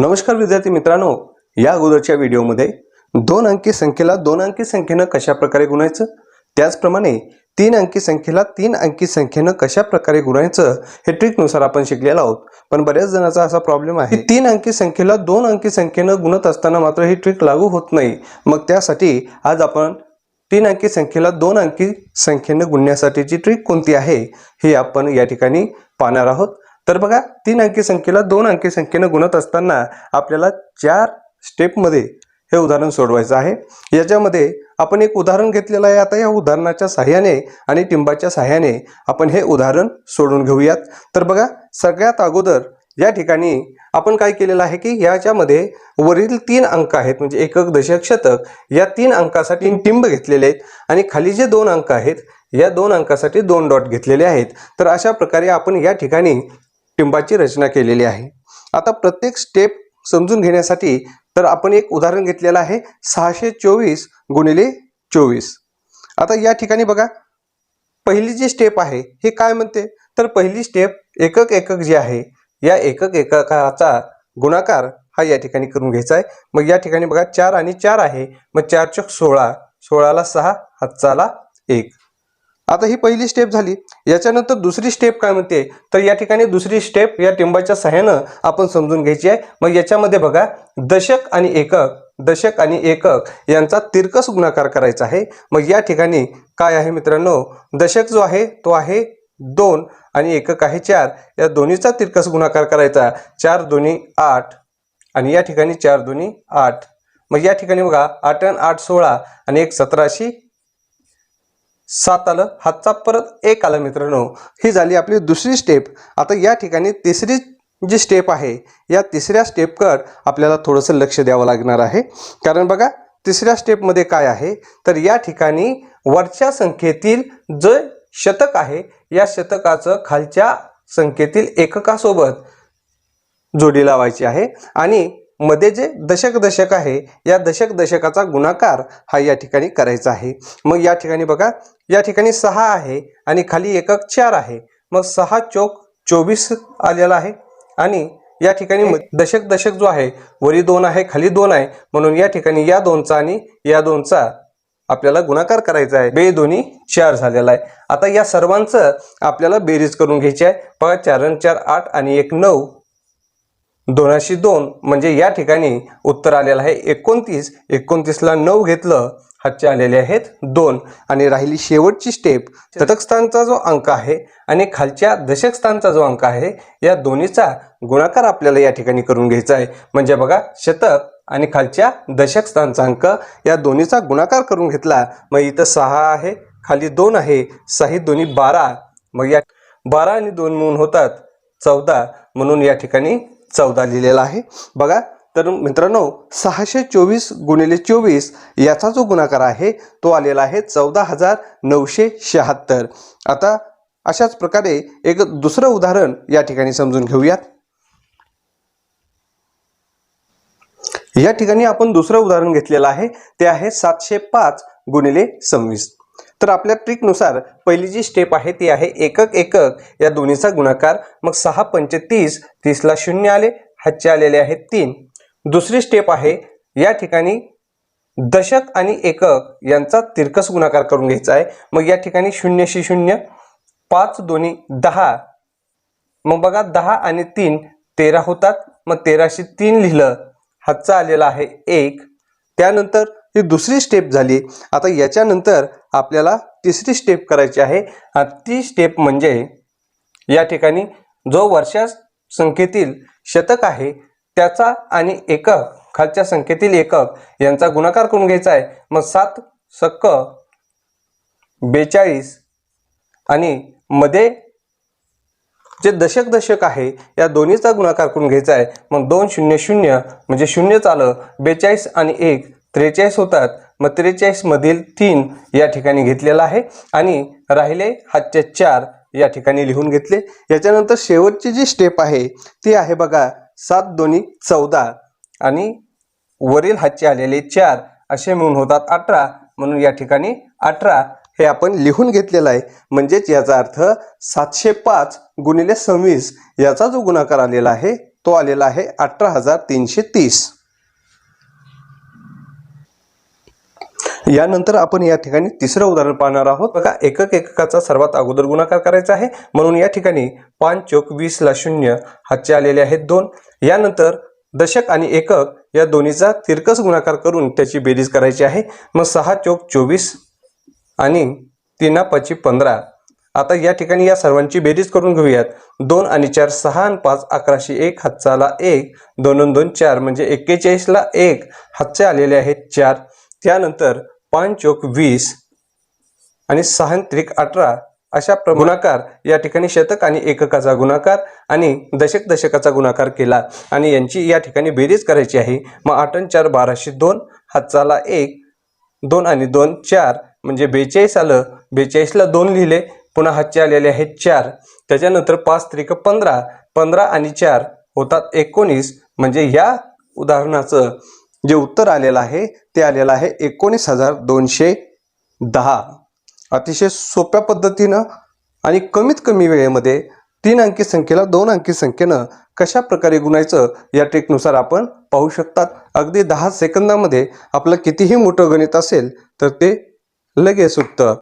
नमस्कार विद्यार्थी मित्रांनो. या अगोदरच्या व्हिडिओमध्ये दोन अंकी संख्येला दोन अंकी संख्येनं कशा प्रकारे गुणायचं? त्याचप्रमाणे तीन अंकी संख्येला तीन अंकी संख्येनं कशा प्रकारे गुणायचं? हे ट्रिकनुसार आपण शिकलेलो आहोत. पण बऱ्याच जणांचा असा प्रॉब्लेम आहे तीन अंकी संख्येला दोन अंकी संख्येनं गुणत असताना मात्र ही ट्रिक लागू होत नाही. मग त्यासाठी आज आपण तीन अंकी संख्येला दोन अंकी संख्येनं गुणण्यासाठीची ट्रिक कोणती आहे? हे आपण या ठिकाणी पाहणार आहोत. तर बघा तीन अंकी संख्येला दोन अंकी संख्येनं गुणत असताना आपल्याला चार स्टेपमध्ये हे उदाहरण सोडवायचं आहे. याच्यामध्ये आपण एक उदाहरण घेतलेलं आहे आता या उदाहरणाच्या सहाय्याने आणि टिंबाच्या सहाय्याने आपण हे उदाहरण सोडून घेऊयात. तर बघा सगळ्यात अगोदर या ठिकाणी आपण काय केलेलं आहे की याच्यामध्ये वरील तीन अंक आहेत म्हणजे एकक दशक शतक या तीन अंकासाठी टिंब घेतलेले आहेत आणि खाली जे दोन अंक आहेत या दोन अंकासाठी दोन डॉट घेतलेले आहेत. तर अशा प्रकारे आपण या ठिकाणी टिंबाची रचना केलेली आहे. आता प्रत्येक स्टेप समजून घेण्यासाठी तर आपण एक उदाहरण घेतलेलं आहे सहाशे चोवीस गुणिले चोवीस. आता या ठिकाणी बघा पहिली जी स्टेप आहे हे काय म्हणते? तर पहिली स्टेप एकक एकक जी आहे या एकक एककाचा गुणाकार हा या ठिकाणी करून घ्यायचा आहे. मग या ठिकाणी बघा चार आणि चार आहे मग चार चौक सोळा सोळाला सहा हातचाला एक. आता ही पहिली स्टेप झाली. याच्यानंतर दुसरी स्टेप काय म्हणते? तर या ठिकाणी दुसरी स्टेप या टिंबाच्या सहाय्यानं आपण समजून घ्यायची आहे. मग याच्यामध्ये बघा दशक आणि एकक दशक आणि एकक यांचा तिरकस गुणाकार करायचा आहे. मग या ठिकाणी काय आहे मित्रांनो? दशक जो आहे तो आहे दोन आणि एकक आहे चार. या दोन्हीचा तिरकस गुणाकार करायचा. चार दोन्ही आठ आणि या ठिकाणी चार दोन्ही आठ. मग या ठिकाणी बघा आठ आणि आठ सोळा आणि एक सतराशे सात आलं हातचा परत एक आलं मित्रांनो. ही झाली आपली दुसरी स्टेप आता या ठिकाणी तिसरी जी स्टेप आहे या तिसऱ्या स्टेपकड आपल्याला थोडंसं लक्ष द्यावं लागणार आहे. कारण बघा तिसऱ्या स्टेपमध्ये काय आहे? तर या ठिकाणी वरच्या संख्येतील जे शतक आहे या शतकाचं खालच्या संख्येतील एककासोबत जोडी लावायची आहे. आणि मध्ये जे दशक दशक आहे या दशक दशकाचा गुणाकार हा या ठिकाणी करायचा आहे. मग या ठिकाणी बघा या ठिकाणी सहा आहे आणि खाली एकक चार आहे. मग सहा चौक चोवीस आलेला आहे आणि या ठिकाणी म- दशक दशक जो आहे वरी दोन आहे खाली दोन आहे. म्हणून या ठिकाणी या दोनचा आणि या दोनचा आपल्याला गुणाकार करायचा आहे. बे दोन्ही चार झालेला आहे. आता या सर्वांचं आपल्याला बेरीज करून घ्यायची आहे. बघा चार चार आठ आणि एक नऊ. दोनशे दोन म्हणजे या ठिकाणी उत्तर आलेलं आहे. एकोणतीस एकोणतीसला नऊ घेतलं हातचे आलेले आहेत दोन. आणि राहिली शेवटची स्टेप शतकस्थानचा जो अंक आहे आणि खालच्या दशकस्थानचा जो अंक आहे या दोन्हीचा गुणाकार आपल्याला या ठिकाणी करून घ्यायचा आहे. म्हणजे बघा शतक आणि खालच्या दशकस्थानचा अंक या दोन्हीचा गुणाकार करून घेतला. मग इथं सहा आहे खाली दोन आहे सहा दोन्ही बारा. मग या बारा आणि दोन म्हणून होतात चौदा. म्हणून या ठिकाणी चौदा लिहिलेला आहे. बघा तर मित्रांनो सहाशे चोवीस गुणिले चोवीस याचा जो गुणाकार आहे तो आलेला आहे चौदा हजार नऊशे शहात्तर. आता अशाच प्रकारे एक दुसरं उदाहरण या ठिकाणी समजून घेऊयात. या ठिकाणी आपण दुसरं उदाहरण घेतलेलं आहे ते आहे सातशे पाच गुणिले सव्वीस. तर आपल्या ट्रिकनुसार पहिली जी स्टेप आहे ती आहे एकक एकक. या दोन्हीचा गुणाकार मग सहा पंचे तीस तीसला शून्य आले हातचे आलेले आहेत तीन. दुसरी स्टेप आहे या ठिकाणी दशक आणि एकक यांचा तिरकस गुणाकार करून घ्यायचा आहे. मग या ठिकाणी शून्यशी शून्य पाच दोन्ही दहा. मग बघा दहा आणि तीन तेरा होतात. मग तेराशे तीन लिहिलं हातचा आलेला आहे एक. त्यानंतर ही दुसरी स्टेप झाली. आता याच्यानंतर आपल्याला तिसरी स्टेप करायची आहे. ती स्टेप म्हणजे या ठिकाणी जो वर्षा संख्येतील शतक आहे त्याचा आणि एकक खालच्या संख्येतील एकक यांचा गुणाकार करून घ्यायचा आहे. मग सात सक्क बेचाळीस आणि मध्ये जे दशक दशक आहे या दोन्हीचा गुणाकार करून घ्यायचा आहे. मग दोन शून्य शून्य म्हणजे शून्यच आलं बेचाळीस आणि एक त्रेचाळीस होतात. मग त्रेचाळीसमधील तीन या ठिकाणी घेतलेला आहे. आणि राहिले हातचे चार या ठिकाणी लिहून घेतले. याच्यानंतर शेवटची जी स्टेप आहे ती आहे बघा सात दोन्ही चौदा. आणि वरील हातचे आलेले चार असे मिळून होतात अठरा. म्हणून या ठिकाणी अठरा हे आपण लिहून घेतलेलं आहे. म्हणजेच याचा अर्थ सातशे पाच गुणिले सव्वीस याचा जो गुणाकार आलेला आहे तो आलेला आहे अठरा हजार तीनशे तीस. यानंतर आपण या ठिकाणी तिसरं उदाहरण पाहणार आहोत. बघा एकक एककाचा सर्वात अगोदर गुणाकार करायचा आहे. म्हणून या ठिकाणी पाच चोक वीसला शून्य हातचे आलेले आहेत दोन. यानंतर दशक आणि एकक या दोन्हीचा तिरकस गुणाकार करून त्याची बेरीज करायची आहे. मग सहा चोक चोवीस आणि तीना पाची पंधरा. आता या ठिकाणी या सर्वांची बेरीज करून घेऊयात. दोन आणि चार सहा आणि पाच अकराशे एक हातचाला एक. दोन दोन चार म्हणजे एक्केचाळीसला एक. हातचे आलेले आहेत चार. त्यानंतर पाच चोक वीस आणि सहा त्रिक अठरा अशा प्र- गुणाकार या ठिकाणी शतक आणि एककाचा गुणाकार आणि दशक दशकाचा गुणाकार केला. आणि यांची या ठिकाणी बेरीज करायची आहे. मग आठन चार बाराशे दोन हातचाला एक दोन आणि दोन चार म्हणजे बेचाळीस आलं. बेचाळीसला दोन लिहिले पुन्हा हातचे आलेले आहेत चार. त्याच्यानंतर पाच त्रिक पंधरा पंधरा आणि चार होतात एकोणीस. म्हणजे या उदाहरणाचं जे उत्तर आलेलं आहे ते आलेलं आहे एकोणीस हजार दोनशे दहा. अतिशय सोप्या पद्धतीनं आणि कमीत कमी वेळेमध्ये तीन अंकी संख्येला दोन अंकी संख्येनं कशा प्रकारे गुणायचं या ट्रिकनुसार आपण पाहू शकतात. अगदी दहा सेकंदामध्ये आपलं कितीही मोठं गणित असेल तर ते लगेच सुटतं